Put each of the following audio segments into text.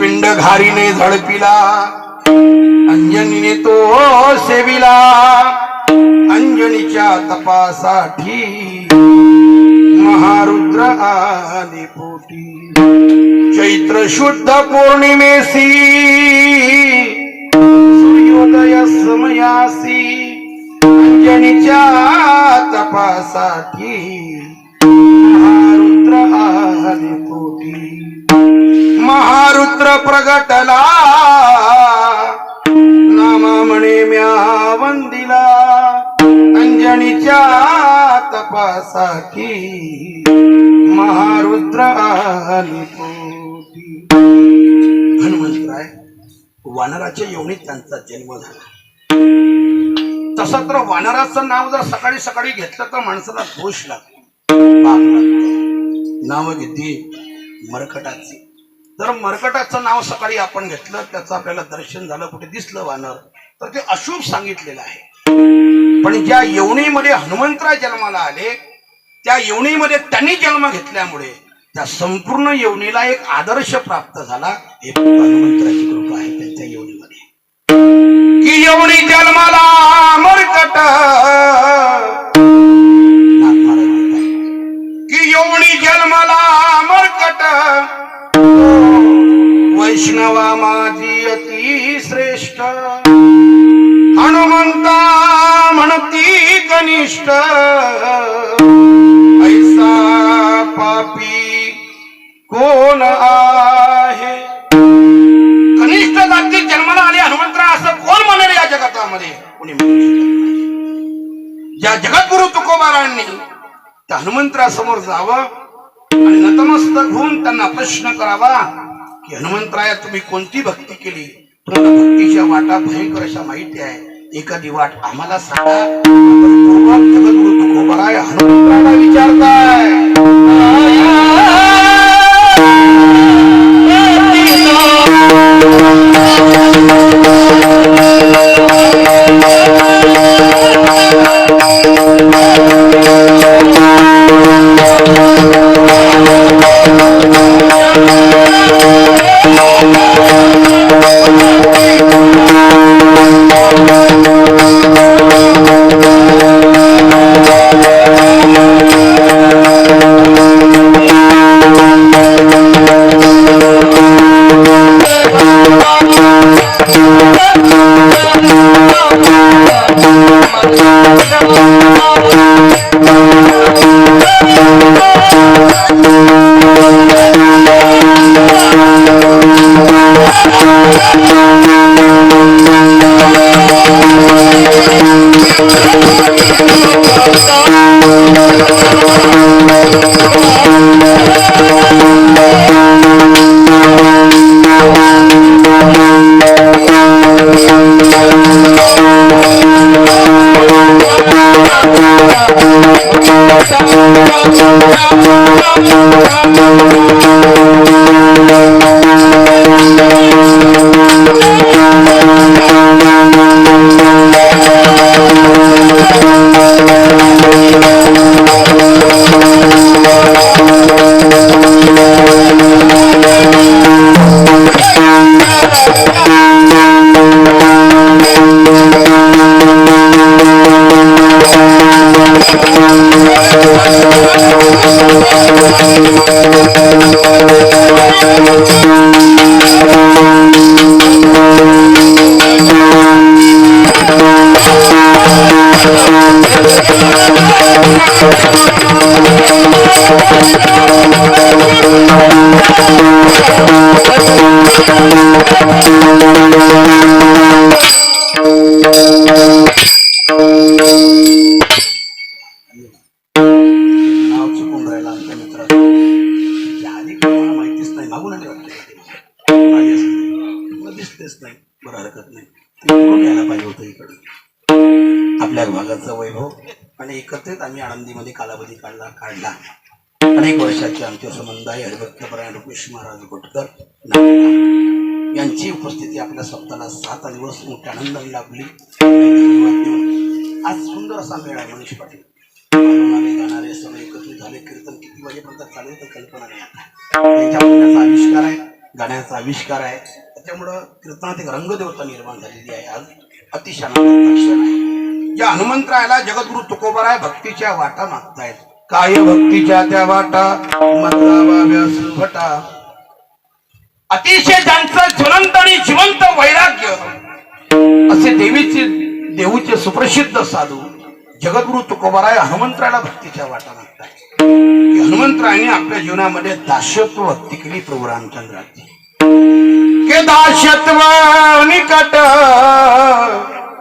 पिंड घारीने झडपिला. अंजनीने तो सेविला. अंजनीच्या तपासाठी महारुद्र आले पोटी. चैत्र शुद्ध पौर्णिमेसी. सूर्योदय समयासी. अंजनीच्या तपासाठी महारुद्र आले पोटी. महारुद्र प्रगटला. नामा म्हणे म्या वंदिला अंजनीच्या तपासाठी महारुद्र हनुमंतराय वानराच्या योनीत त्यांचा जन्म झाला. तसं तर वानराचं नाव जर सकाळी सकाळी घेतलं तर माणसाला दोष लागतो. लागतो. नाव घेतली मरकटाचे. जर मरकटाचं नाव सकाळी आपण घेतलं त्याचं आपल्याला दर्शन झालं कुठे दिसलं वानर तर ते अशुभ सांगितलेलं आहे. पण ज्या येवणीमध्ये हनुमंतराय जन्माला आले त्या येवणीमध्ये त्यांनी जन्म घेतल्यामुळे त्या संपूर्ण येवणीला एक आदर्श प्राप्त झाला. हे हनुमंतराची कृपा आहे त्यांच्या येवणीमध्ये. की येवणी जन्माला वैष्णवा माझी अति श्रेष्ठ. हनुमंता म्हणती कनिष्ठ. ऐसा पापी कोण आहे? कनिष्ठ जाती जन्माला आले हनुमंतरा असं कोण म्हणेल या जगतामध्ये? कोणी ज्या जगद्गुरु तुकोबारांनी त्या हनुमंतरासमोर जावं आणि नतमस्तक होऊन त्यांना प्रश्न करावा. की हनुमंतराया तुम्ही कोणती भक्ती केली? तुम्हाला भक्तीच्या वाटा भयंकर अशा माहिती आहे. एखादी वाट आम्हाला सांगा. भगवान पूर्वात जगद्गुरु तुकोबाराय हनुमंतराला विचारताय. नाव आणि एकत्रित आम्ही आनंदीमध्ये कालावधी काढला काढला. अनेक वर्षाचे आमचे संबंध आहे. हरिभक्तपरायण रुपेश महाराज गोटकर यांची उपस्थिती आपल्या स्वतःला सात दिवस मोठ्या आनंदाने लाभली. आज सुंदर असा मेळा आहे मनीष पाटील. गाणारे सगळे एकत्रित झाले. कीर्तन किती वाजेपर्यंत चालेल तर कल्पना नाही त्यांच्या म्हणण्याचा आविष्कार आहे. गाण्याचा आविष्कार आहे. त्याच्यामुळं कीर्तनात एक रंगदेवता निर्माण झालेली आहे आज. अतिशय आनंद आहे. या हनुमंतरायाला जगद्गुरु तुकोबराय भक्तीच्या वाटा मागतायत. काय भक्तीच्या त्या वाटा मधला अतिशय त्यांचं ज्वलंत आणि जिवंत वैराग्य असे देवीचे देऊचे सुप्रसिद्ध साधू जगद्गुरु तुकोबाराय हनुमंतराला भक्तीच्या वाटा मागताय की हनुमंतरायाने आपल्या जीवनामध्ये दास्यत्व भक्ती केली प्रभू रामचंद्राची. के दास्यत्व निकट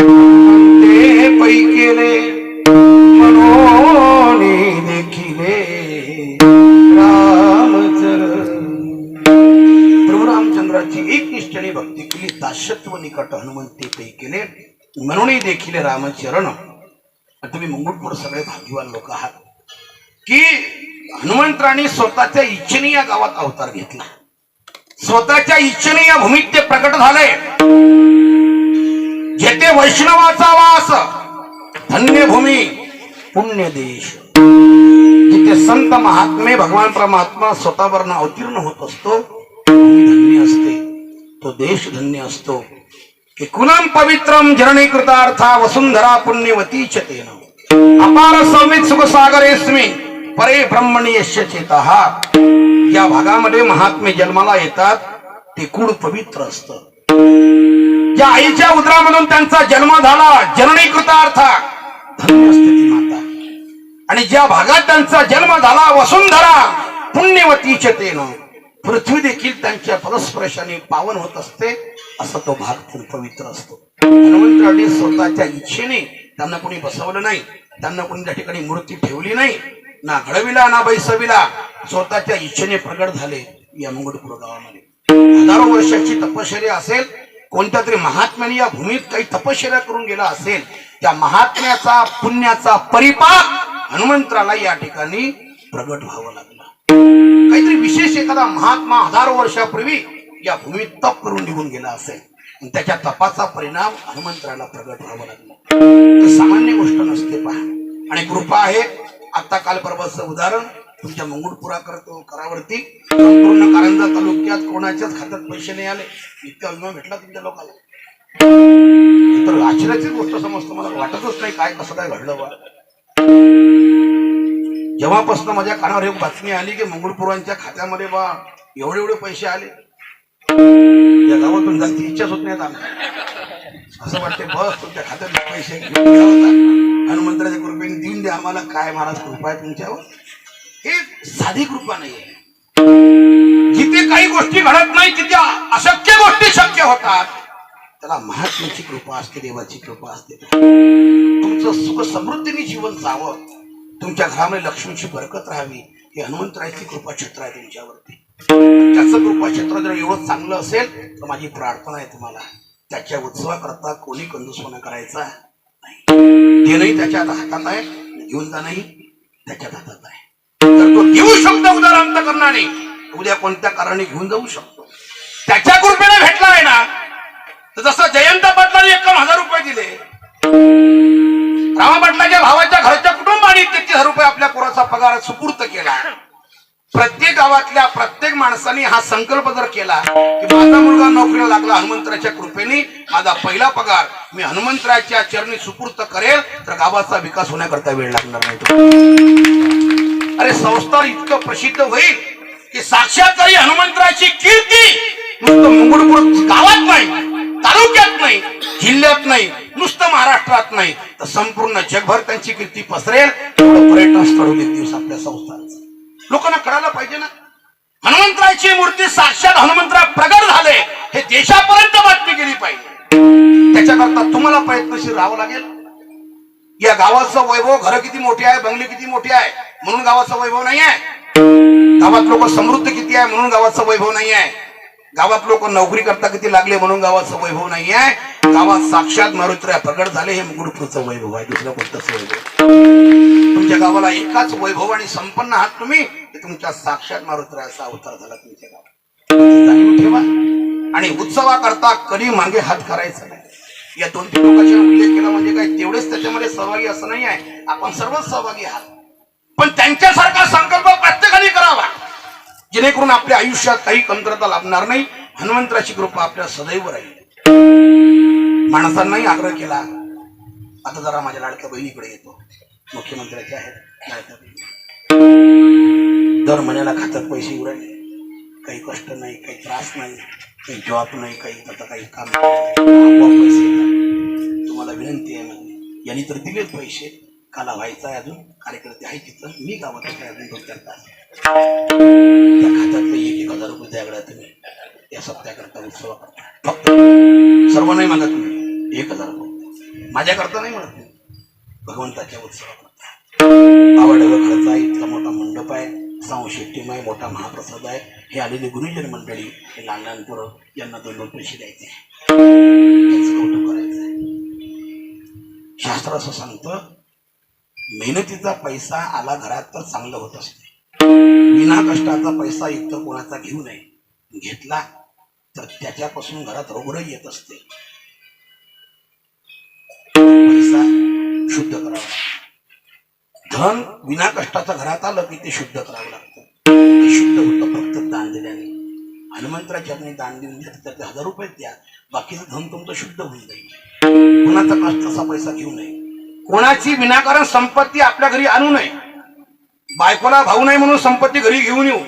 ते पै केले मनोनी देखिले रामचरण प्रभू रामचंद्राची एक निष्ठेने भक्ती केली दास्यत्व निकट हनुमंते पै केले म्हणूनही देखील रामचरण तुम्ही मुंगुटपूर सगळे भाग्यवान लोक आहात. की हनुमंतराने स्वतःच्या इच्छेने या गावात अवतार घेतला. स्वतःच्या इच्छेने या भूमीत ते प्रकट झाले. जेथे वैष्णवाचा वास. धन्यभूमी. पुण्य देश जिथे संत महात्मे भगवान परमात्मा स्वतःवरनं अवतीर्ण होत असतो धन्य असते. तो देश धन्य असतो. की पवित्रम जननीकृतार्था वसुंधरा पुण्यवती चतेन. अपार संवित सुखसागरेस्मी परे ब्रह्मणी यश्य चेतः. या भागामध्ये महात्मे जन्माला येतात ते कुड पवित्र असतं. ज्या आईच्या उदरामधून त्यांचा जन्म झाला. जननी कृतार्था धन्य माता. आणि ज्या भागात त्यांचा जन्म झाला वसुंधरा पुण्यवती चतेन पृथ्वी देखील त्यांच्या परस्पर्शाने पावन होत असते असा तो भाग पवित्र असतो. हनुमंतराने स्वतःच्या इच्छेने त्यांना कोणी बसवलं नाही. त्यांना कोणी त्या ठिकाणी मूर्ती ठेवली नाही. ना घडविला ना बैसविला. स्वतःच्या इच्छेने प्रगट झाले या मुंगडपूर गावामध्ये. हजारो वर्षाची तपश्चर्या असेल कोणत्या तरी महात्म्याने या भूमीत काही तपश्चर्या करून गेला असेल त्या महात्म्याचा पुण्याचा परिपाक हनुमंतराला या ठिकाणी प्रगट व्हावं लागला. काहीतरी विशेष एखादा महात्मा हजारो वर्षापूर्वी या भूमीत तप करून निघून गेला असेल आणि त्याच्या तपाचा परिणाम हनुमंतराला प्रगट व्हावा लागला. तर सामान्य गोष्ट नसते पहा. आणि कृपा आहे आता काल परवाचं उदाहरण तुमच्या मंगुळपुरा करतो करावरती. संपूर्ण कारंजा तालुक्यात कोणाच्याच खात्यात पैसे नाही आले. इतका विमा भेटला तुमच्या लोकांना. तर आश्चर्याची गोष्ट समजतो. मला वाटतच नाही काय कसं काय घडलं बा. जेव्हापासून माझ्या कानावर एक बातमी आली की मंगळपुरांच्या खात्यामध्ये बा एवढे एवढे पैसे आले. या गावातून जायची इच्छाच होत नाही आता असं वाटते बस तुमच्या खात्यात पैसे हनुमंतराच्या कृपेने देऊन द्या आम्हाला. काय महाराज कृपा आहे तुमच्यावर. हे साधी कृपा नाहीये. जिथे काही गोष्टी घडत नाही तिथे अशक्य गोष्टी शक्य होतात. त्याला महात्म्याची कृपा असते देवाची कृपा असते. तुमचं सुख समृद्धीने जीवन जावं तुमच्या घरामध्ये लक्ष्मीची बरकत राहावी. हे हनुमंतरायची कृपा क्षेत्र आहे तुमच्यावरती. त्याचं कृपा क्षेत्र जर एवढं चांगलं असेल तर माझी प्रार्थना आहे तुम्हाला. त्याच्या उत्सवाकरता कोणी कंदुसपणा करायचा नाही. देणंही त्याच्या हातात आहे घेऊन जाणंही त्याच्या हातात आहे. तर तो घेऊ शकतो उदाहरण करणारे उद्या कोणत्या कारणाने घेऊन जाऊ शकतो? त्याच्या कृपेने भेटला आहे ना? तर जसं जयंत पाटलांनी एकावन्न हजार रुपये दिले. रामा पाटलाच्या भावाच्या घरच्या कुटुंबाने तेहतीस हजार रुपये आपल्या पोराचा पगार सुपूर्त केला. प्रत्येक गावातल्या प्रत्येक माणसाने हा संकल्प जर केला की माझा मुलगा नोकरीला लागला हनुमंतराच्या कृपेने माझा पहिला पगार मी हनुमंतराच्या चरणी सुपूर्त करेल तर गावाचा विकास होण्याकरता वेळ लागणार नाही. अरे संस्थान इतकं प्रसिद्ध होईल की साक्षात तरी हनुमंतराची कीर्ती नुसतं मुंगडपूर गावात नाही तालुक्यात नाही जिल्ह्यात नाही नुसतं महाराष्ट्रात नाही तर संपूर्ण जगभर त्यांची कीर्ती पसरेल. पर्यटन स्थळ होईल दिवस आपल्या संस्थांचं. लोकांना कळायला पाहिजे ना? हनुमंतराची मूर्ती साक्षात हनुमंतरा प्रगट झाले हे देशापर्यंत बातमी गेली पाहिजे. त्याच्याकरता तुम्हाला प्रयत्नशील राहावं लागेल. या गावाचं वैभव घर किती मोठे आहे बंगले किती मोठे आहे म्हणून गावाचं वैभव नाही आहे गावात लोक समृद्ध किती आहे म्हणून गावाचं वैभव नाही आहे गावात लोक नोकरी करता किती लागले म्हणून गावाचं वैभव नाही आहे गावात साक्षात मारुत्र्या प्रगट झाले हे मुगुडपूरचं वैभव आहे दुसरं कोणतंच वैभव तुमच्या गावाला एकाच वैभव आणि संपन्न आहात तुम्ही तुमच्या साक्षात मारुत्र्याचा अवतार झाला तुमच्या गावात. ठेवा आणि उत्सवाकरता कधी मागे हात करायचा नाही. या दोन तीन लोकांचे उल्लेख केला म्हणजे काय तेवढेच त्याच्यामध्ये सहभागी असं नाही आहे आपण सर्वच सहभागी आहात. पण त्यांच्यासारखा संकल्प प्रत्येकाने करावा. जेणेकरून आपल्या आयुष्यात काही कमतरता लाभणार नाही. हनुमंतराची कृपा आपल्या सदैव राहील. माणसांनाही आग्रह केला. आता जरा माझ्या लाडक्या बहिणीकडे येतो. मुख्यमंत्र्याच्या आहेत. दर महिन्याला खात्यात पैसे येऊ काही कष्ट नाही काही त्रास नाही काही जॉब नाही काही त्याचं काही काम नाही. पैसे तुम्हाला विनंती आहे यांनी तर दिलेत पैसे. काला व्हायचा आहे अजून. कार्यकर्ते आहे तिथं. मी गावात आहे अजून दोन चार तास. त्या एक एक हजार रुपये द्यागडा तुम्ही. त्या सप्त्याकरता उत्सव. फक्त सर्व नाही म्हणत तुम्ही एक हजार रुपये. माझ्याकरता नाही म्हणत मी. भगवंताच्या उत्सवाकरता. आवड खर्च आहे. इतका मोठा मंडप आहे. सांशे टीम आहे. मोठा महाप्रसाद आहे. हे आलेले गुरुजन मंडळी हे लहान लहान पोरं यांना दोन दोन पैसे द्यायचे. त्यांचं कौतुक करायचं आहे. शास्त्र असं सांगतं मेहनतीचा पैसा आला घरात तर चांगलं होत असते. विना कष्टाचा पैसा इतर कोणाचा घेऊ नये. घेतला तर त्याच्यापासून घरात रोगराई येत असते. पैसा शुद्ध करावा लागतो. धन विना कष्टाचं घरात आलं की ते शुद्ध करावं लागतं. ते शुद्ध होतं फक्त दान दिल्याने. हनुमंतराच्या दान देऊन द्या तर ते हजार रुपये द्या. बाकीचं धन तुमचं शुद्ध होऊन जाईल. कोणाचा कष्टाचा पैसा घेऊ नये. कोणाची विनाकारण संपत्ती आपल्या घरी आणू नये. बायकोला भाऊ नाही म्हणून संपत्ती घरी घेऊन येऊ.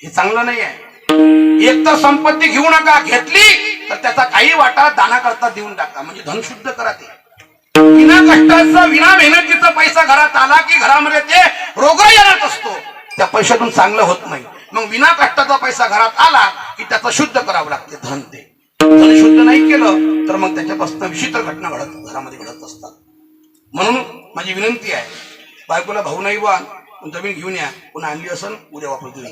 हे चांगलं नाही आहे. एक तर संपत्ती घेऊ नका. घेतली तर त्याचा काही वाटा दाना करता देऊन टाका. म्हणजे धन शुद्ध करा ते. विना कष्टाचा विना मेहनतीचा पैसा घरात आला की घरामध्ये ते रोग येणार असतो. त्या पैशातून चांगलं होत नाही. मग विना कष्टाचा पैसा घरात आला की त्याचं शुद्ध करावं लागते धन ते. धन शुद्ध नाही केलं तर मग त्याच्यापासून विचित्र घटना घडत घरामध्ये घडत असतात. म्हणून माझी विनंती आहे बायकोला भाऊ नाही बा जमीन घेऊन या. पुन्हा आणली असेल उद्या वापरून देऊन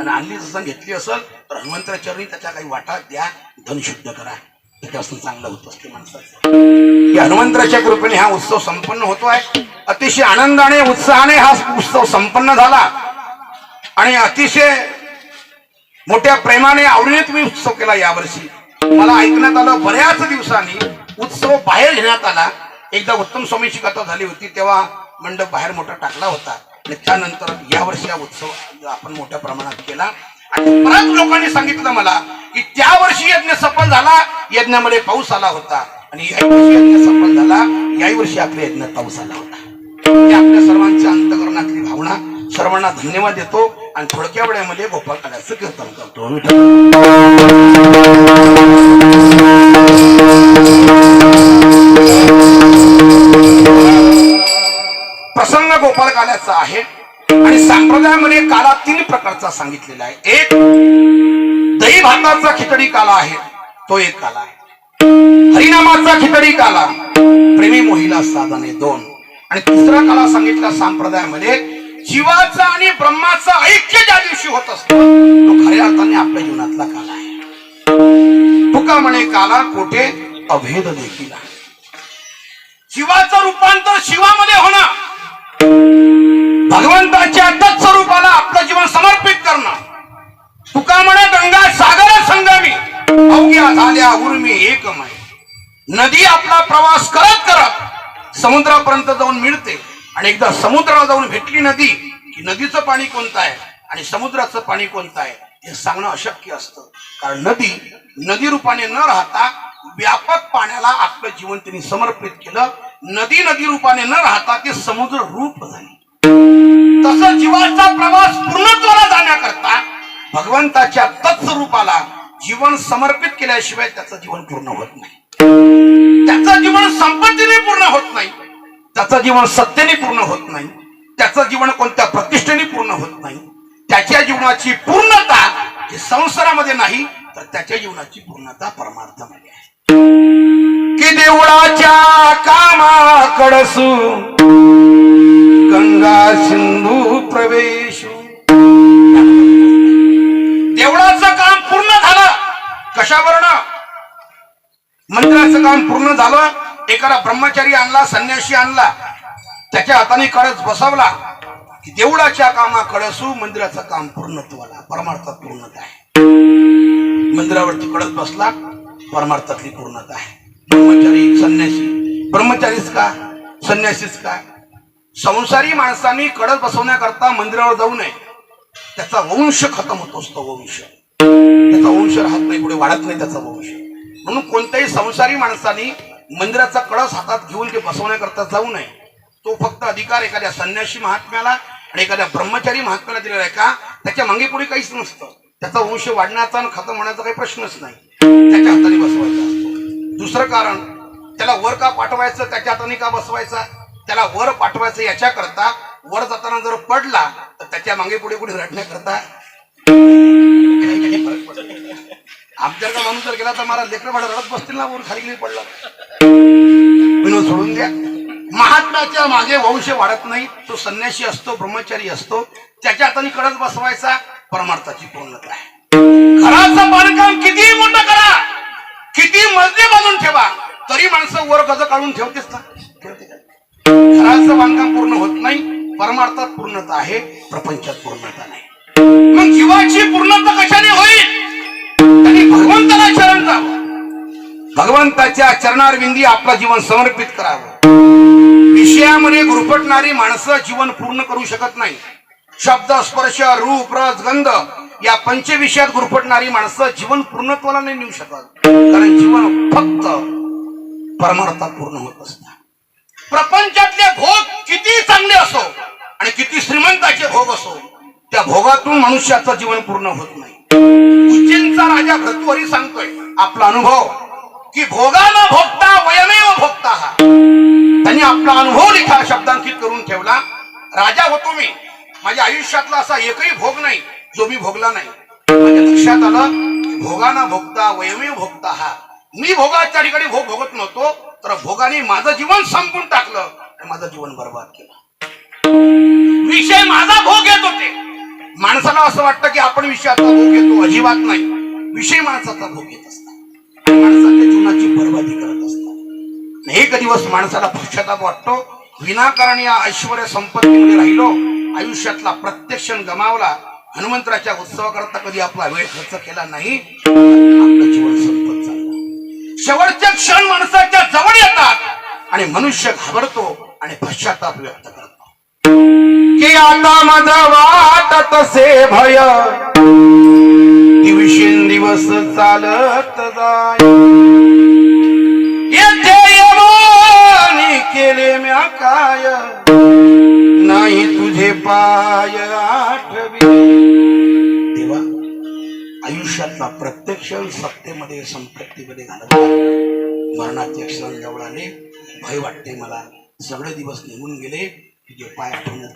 आणि आणली जसं घेतली असेल तर हनुमंतराच्या चरणी त्याच्या काही वाटा द्या धन शुद्ध करा. त्याच्यापासून चांगलं होत असते माणसाचं. या हनुमंतराच्या कृपेने हा उत्सव संपन्न होतोय. अतिशय आनंदाने उत्साहाने हा उत्सव संपन्न झाला. आणि अतिशय मोठ्या प्रेमाने आवडीने तुम्ही उत्सव केला यावर्षी. मला ऐकण्यात आलं बऱ्याच दिवसांनी उत्सव बाहेर घेण्यात आला. एकदा उत्तम स्वामीची कथा झाली होती तेव्हा मंडप बाहेर मोठा टाकला होता. आणि त्यानंतर यावर्षी हा उत्सव आपण मोठ्या प्रमाणात केला. आणि बऱ्याच लोकांनी सांगितलं मला की त्या वर्षी यज्ञ सफल झाला यज्ञामध्ये पाऊस आला होता. आणि या वर्षी यज्ञ सफल झाला याही वर्षी आपल्या यज्ञात पाऊस आला होता. ही आपल्या सर्वांच्या अंतकरणातली भावना सर्वांना धन्यवाद देतो. आणि थोडक्या वेळामध्ये गोपाळ काळाचं कीर्तन करतो. गोपाळ काल्याचा आहे. आणि संप्रदायामध्ये काला तीन प्रकारचा सांगितलेला आहे. एक दही भाताचा खिचडी काला आहे. तो एक काला आहे. हरिनामाचा खिचडी काला. प्रेमी मोहिला साधने दोन. आणि तिसरा काला सांगितला संप्रदायामध्ये जीवाचा आणि ब्रह्माचा ऐक्य ज्या दिवशी होत असतो तो खऱ्या अर्थाने आपल्या जीवनातला काला आहे. तुका म्हणे काला कोठे? अभेद देखील जीवाचं रूपांतर शिवामध्ये होणं भगवंताच्या तत्स्वरूपाला आपलं जीवन समर्पित करणं तुका म्हणे गंगा सागर संगमी अवघ्या झाल्या उर्मी एकमय. नदी आपला प्रवास करत करत समुद्रापर्यंत जाऊन मिळते आणि एकदा समुद्राला जाऊन भेटली नदी की नदीचं पाणी कोणतं आहे आणि समुद्राचं पाणी कोणतं आहे हे सांगणं अशक्य असतं. कारण नदी नदी रूपाने न राहता व्यापक पाण्याला आपलं जीवन त्यांनी समर्पित केलं. नदी नदी रूपाने न राहता ते समुद्र रूप झाली. तसं जीवाचा प्रवास पूर्णत्वाला जाण्याकरता भगवंताच्या तत्स्वरूपाला जीवन समर्पित केल्याशिवाय त्याचं जीवन पूर्ण होत नाही. त्याचं जीवन संपत्तीने पूर्ण होत नाही. त्याचं जीवन सत्तेने पूर्ण होत नाही. त्याचं जीवन कोणत्या प्रतिष्ठेने पूर्ण होत नाही. त्याच्या जीवनाची पूर्णता ही संसारामध्ये नाही तर त्याच्या जीवनाची पूर्णता परमार्थामध्ये आहे. की देवळाच्या कामाकडसू गंगा सिंधू प्रवेश. देवळाचं काम पूर्ण झालं. कशावरनं? मंदिराचं काम पूर्ण झालं. एकाला ब्रह्मचारी आणला संन्यासी आणला. त्याच्या हाताने कळस बसवला. की देवळाच्या कामाकडसू मंदिराचं काम पूर्णत्वाला परमार्थात पूर्णता आहे. मंदिरावरती कळत बसला परमार्थातली पूर्णता आहे. ब्रह्मचारी संन्यासी. ब्रह्मचारीच का? संन्यासीच का? संसारी माणसांनी कडक बसवण्याकरता मंदिरावर जाऊ नये. त्याचा वंश खतम होत असतो वंश. त्याचा वंश राहत नाही पुढे वाढत नाही त्याचा वंश. म्हणून कोणत्याही संसारी माणसांनी मंदिराचा कळस हातात घेऊन ते बसवण्याकरता जाऊ नये. तो फक्त अधिकार एखाद्या संन्यासी महात्म्याला आणि एखाद्या ब्रह्मचारी महात्म्याला दिलेला आहे का? त्याच्यामागे पुढे काहीच नसतं. त्याचा वंश वाढण्याचा आणि खतम होण्याचा काही प्रश्नच नाही. त्याच्या हाताने बसवायचा. असतो दुसरं कारण त्याला वर का पाठवायचं त्याच्या हाताने का बसवायचा? त्याला वर पाठवायचं याच्याकरता वर जाताना जर पडला तर त्याच्यामागे पुढे कुठे रडण्याकरता? काही आमच्या का माणूस जर गेला तर मला लेकर भाडं रडत बसतील ना वर खाली गेली पडला. विनोद सोडून द्या. महात्म्याच्या मागे वंश वाढत नाही. तो संन्यासी असतो ब्रह्मचारी असतो. त्याच्या हाताने कडक बसवायचा परमार्थाची पूर्णता आहे. घराचं बांधकाम कितीही मोठं करा किती मजले बांधून ठेवा. तरी माणसं वर गज काढून ठेवतेच ना. ठेवते घराचं बांधकाम पूर्ण होत नाही. परमार्थात पूर्णता आहे. प्रपंचात पूर्णता नाही. मग जीवाची पूर्णता कशाने होईल? त्यांनी भगवंताला शरण जावं भगवंताच्या चरणारविंदी आपलं जीवन समर्पित करावं. विषयामध्ये गुरफटणारी माणसं जीवन पूर्ण करू शकत नाही. शब्द स्पर्श रूप रस गंध या पंचविषयात गुरफटणारी माणसं जीवन पूर्णत्वाला नाही नेऊ शकत. कारण जीवन फक्त परमार्थात पूर्ण होत असतात प्रपंचातले भोग किती चांगले असो आणि किती श्रीमंताचे भोग असो त्या भोगातून मनुष्याचं जीवन पूर्ण होत नाही. उज्जैनचा राजा भृतवरी सांगतोय आपला अनुभव की भोगानं भोगता वयमेव भोगता हा. त्यांनी आपला अनुभव लिखा शब्दांकित करून ठेवला. राजा होतो मी माझ्या आयुष्यातला असा एकही भोग नाही. जो मी भोगला नाही. माझ्या लक्षात आलं की भोगाना भोगता वयमेव भोगता हा. मी भोगाच्या ठिकाणी भोग भोगत नव्हतो तर भोगाने माझं जीवन संपून टाकलं आणि माझं जीवन बर्बाद केलं. विषय माझा भोग घेत होते. माणसाला असं वाटतं की आपण विषयाचा भोग घेतो अजिबात नाही. विषय माणसाचा भोग घेत असतात. माणसाच्या जीवनाची बर्बादी करत असतात. आणि एक दिवस माणसाला पश्चाताप वाटतो विनाकारण या ऐश्वर संपत्तीमध्ये राहिलो आयुष्यातला प्रत्यक्ष क्षण गमावला हनुमंतराच्या उत्सवाकरता कधी आपला वेळ खर्च केला नाही? आपलं जीवन संपत चाललं. शेवटचे क्षण माणसाच्या जवळ येतात आणि मनुष्य घाबरतो आणि पश्चाताप व्यक्त करतो. की आता माझा वाटत तसे भय. दिवसेंदिवस चालत जाय. येथे केले म्या काय नाही तुझे पाय आठवी. आयुष्यातला प्रत्येक क्षण सत्तेमध्ये संपत्तीमध्ये घालत मरणाचे क्षण जवळ आले. भय वाटते मला. सगळे दिवस निघून गेले. तुझे पाय आठवण्यात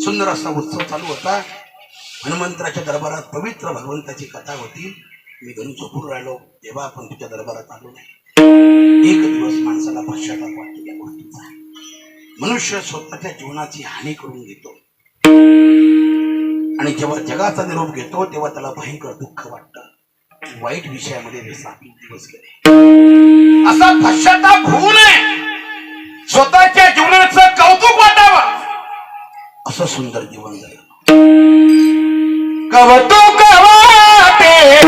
सुंदर असा उत्सव चालू होता. हनुमंतराच्या दरबारात पवित्र भगवंताची कथा होती. मी घरी झोपून राहिलो. तेव्हा आपण तुझ्या दरबारात आलो नाही. एक दिवस माणसाला पश्चाताप वाटतो या गोष्टीचा. मनुष्य स्वतःच्या जीवनाची हानी करून घेतो. आणि जेव्हा जगाचा निरोप घेतो तेव्हा त्याला भयंकर दुःख वाटतं. वाईट विषयामध्ये मी सापील दिवस गेले. असा पश्चाताप होऊ नये. स्वतःच्या जीवनाचं कौतुक वाटावं. असं सुंदर जीवन झालं. कौतुक वाटे.